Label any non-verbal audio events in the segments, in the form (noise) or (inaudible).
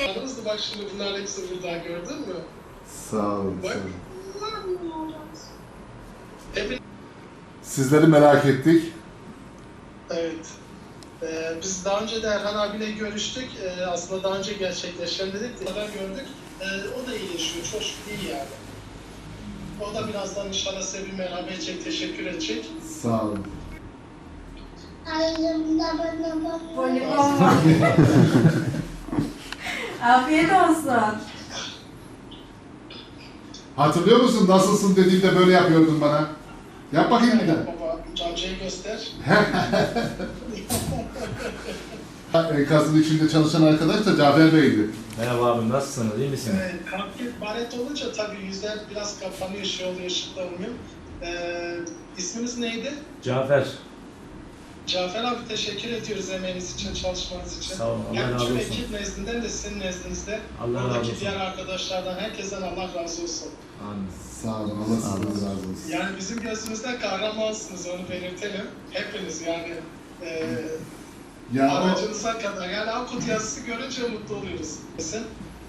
Şey, Yalnız bak şimdi bunlar hepsi burada gördün mü? Sağ olun. Bak. sağ olun. Hep Sizleri merak ettik. Evet. Ee, biz daha önce de Erhan abiyle görüştük. Ee, aslında daha önce gerçekleşen dedik. Kadar gördük. Ee, o da iyileşiyor. Çok iyi yani. O da birazdan inşallah size bir merhaba edecek, teşekkür edecek. Sağ olun. voleybol. (laughs) Afiyet olsun. Hatırlıyor musun nasılsın dediğimde böyle yapıyordun bana. Yap bakayım bir daha. Baba, amcayı göster. (laughs) Enkazın içinde çalışan arkadaş da Cafer Bey'di. Merhaba abim nasılsınız iyi misiniz? Ee, kalkıp baret olunca tabii yüzler biraz kapanıyor, şey oluyor, ışıkta olmuyor. Ee, isminiz neydi? Cafer. Cafer abi teşekkür ediyoruz emeğiniz için, çalışmanız için. Sağ olun, Allah razı tüm olsun. ekip nezdinden de sizin nezdinizde. Allah razı Oradaki olsun. diğer arkadaşlardan, herkesten Allah razı olsun. Amin. Sağ olun. Allah sizden razı olsun. Yani bizim gözümüzde kahramansınız, onu belirtelim. Hepiniz yani. E, Ya o, aracınıza kadar. Yani Akut yazısı görünce mutlu oluyoruz. Kesin.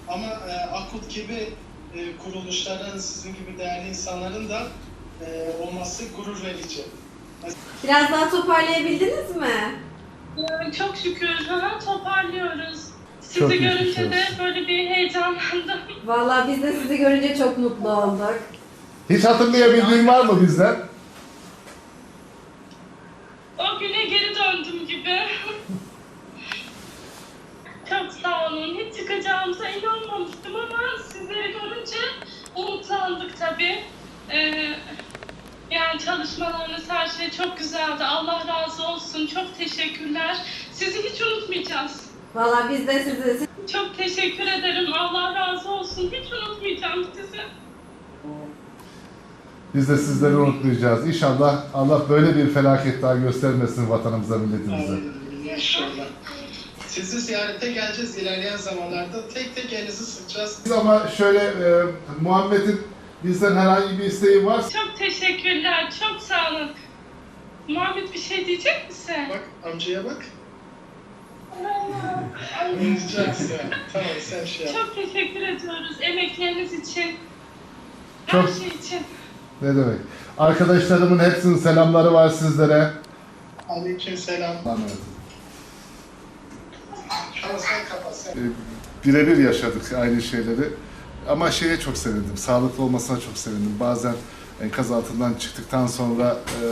Ama e, Akut gibi e, kuruluşların, sizin gibi değerli insanların da e, olması gurur verici. Biraz daha toparlayabildiniz mi? Yani çok şükür toparlıyoruz. Sizi Çok görünce de böyle bir heyecanlandım. Vallahi biz de sizi görünce çok mutlu olduk. hiç hatırlayabildiğin var mı bizden? O güne geri döndüm gibi. çok sağ olun. Hiç çıkacağımıza inanmamıştım ama sizleri görünce umutlandık tabii. Ee, çalışmalarınız her şey çok güzeldi. Allah razı olsun. Çok teşekkürler. Sizi hiç unutmayacağız. Vallahi biz de sizi Çok teşekkür ederim. Allah razı olsun. Hiç unutmayacağım sizi. Biz de sizleri unutmayacağız. İnşallah Allah böyle bir felaket daha göstermesin vatanımıza, milletimize. İnşallah. Sizi ziyarete geleceğiz ilerleyen zamanlarda. Tek tek elinizi sıkacağız. Biz ama şöyle e, Muhammed'in bizden herhangi bir isteği varsa Çok teşekkürler. Çok sağ olun. Muhammed bir şey diyecek misin? Bak amcaya bak. Oynayacaksın. tamam sen şey yap. Çok teşekkür ediyoruz emekleriniz için. Her Çok- şey için. ne demek? Arkadaşlarımın hepsinin selamları var sizlere. Aleyküm selam. Allah'a emanet olun. Tamam sen kapat sen. E, birebir yaşadık aynı şeyleri. Ama şeye çok sevindim, sağlıklı olmasına çok sevindim. Bazen enkaz altından çıktıktan sonra e,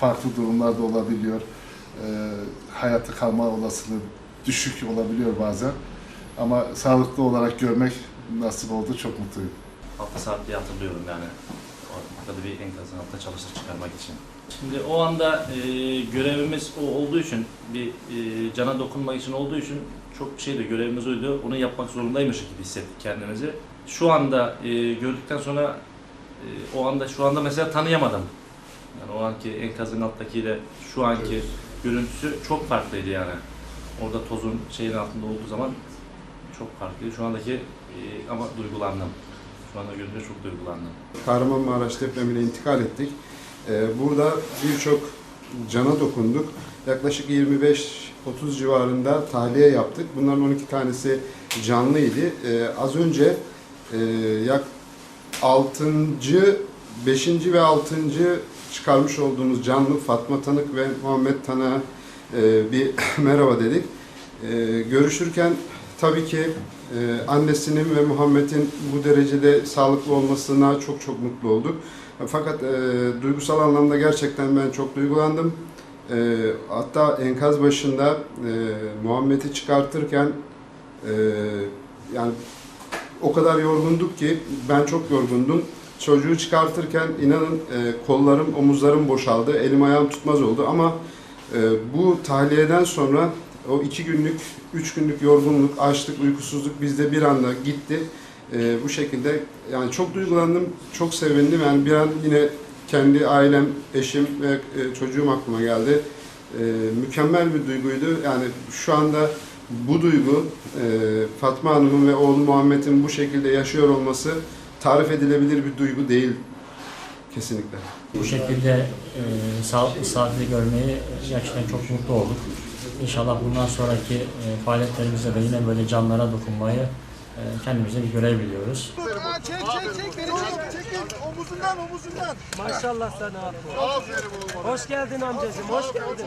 farklı durumlar da olabiliyor. E, hayatta kalma olasılığı düşük olabiliyor bazen. Ama sağlıklı olarak görmek nasip oldu, çok mutluyum. Altı saat diye hatırlıyorum yani. Orada bir enkazın altında çalışır çıkarmak için. Şimdi o anda e, görevimiz o olduğu için, bir e, cana dokunmak için olduğu için çok şeydi görevimiz oydu. Onu yapmak zorundaymış gibi hissettik kendimizi. Şu anda e, gördükten sonra e, o anda şu anda mesela tanıyamadım. Yani o anki enkazın alttakiyle şu anki görüntüsü çok farklıydı yani. Orada tozun şeyin altında olduğu zaman çok farklıydı. Şu andaki e, ama duygulandım. Şu anda görünce çok duygulandım. Kahramanmaraş depremine intikal ettik. Ee, Burada birçok cana dokunduk. Yaklaşık 25-30 civarında tahliye yaptık. Bunların 12 tanesi canlıydı. Ee, Az önce e, yak 6. 5. ve 6. çıkarmış olduğumuz canlı Fatma Tanık ve Muhammed Tanık'a e, bir (laughs) merhaba dedik. E, Görüşürken tabii ki ee, annesinin ve Muhammed'in bu derecede sağlıklı olmasına çok çok mutlu olduk. Fakat e, duygusal anlamda gerçekten ben çok duygulandım. E, hatta enkaz başında e, Muhammed'i çıkartırken e, yani o kadar yorgunduk ki ben çok yorgundum. Çocuğu çıkartırken inanın e, kollarım, omuzlarım boşaldı, elim ayağım tutmaz oldu ama e, bu tahliyeden sonra o iki günlük, üç günlük yorgunluk, açlık, uykusuzluk bizde bir anda gitti. Ee, bu şekilde yani çok duygulandım, çok sevindim. Yani bir an yine kendi ailem, eşim ve e, çocuğum aklıma geldi. Ee, mükemmel bir duyguydu. Yani şu anda bu duygu e, Fatma Hanım'ın ve oğlu Muhammed'in bu şekilde yaşıyor olması tarif edilebilir bir duygu değil kesinlikle. Bu şekilde e, sağlıklı saati görmeyi gerçekten çok mutlu olduk. İnşallah bundan sonraki e, faaliyetlerimizde de yine böyle canlara dokunmayı e, kendimize bir görev biliyoruz. Çek çek çek beni çek çek omuzundan omuzundan. Maşallah sana abi. Aferin oğlum. Hoş geldin amcacığım, hoş geldin.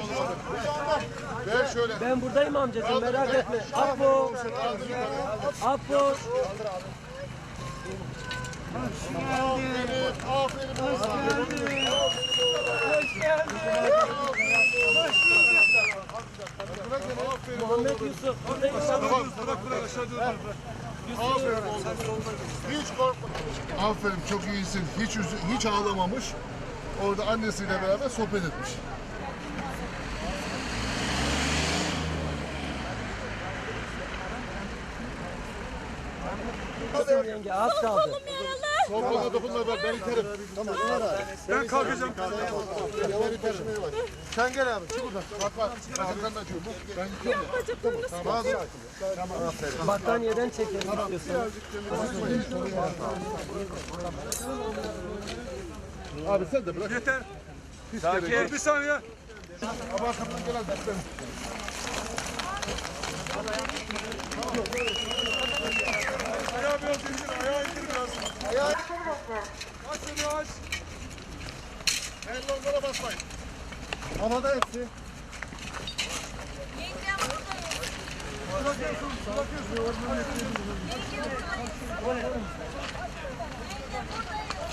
Ver şöyle. Ben buradayım amcacığım, merak etme. Apo, Apo. Hoş geldin. Muhammed Yusuf, buradayım Tamam bırak bırak aşağı dur. Aferin oğlum. Hiç korkma. Aferin çok iyisin. Hiç üzü- hiç ağlamamış. Orada annesiyle beraber sohbet etmiş. Yenge, az kaldı. Sofrana dokunma bak ben iterim. Tamam. Ben kalkacağım. Ben iterim. Sen gel abi çık buradan. Bak bak. Bacaklarını açıyorum. Ben gidiyorum. Tamam. Tamam. Aferin. Battaniyeden çekelim istiyorsan. Abi sen de bırak. Yeter. Sakin. Bir saniye. Ama arkamdan gelen dertler. Ayağı biraz indir, ayağı indir biraz. Ayağı. Aç seni aç. El onlara basmayın. Havada hepsi. Bırakıyorsun, bırakıyorsun.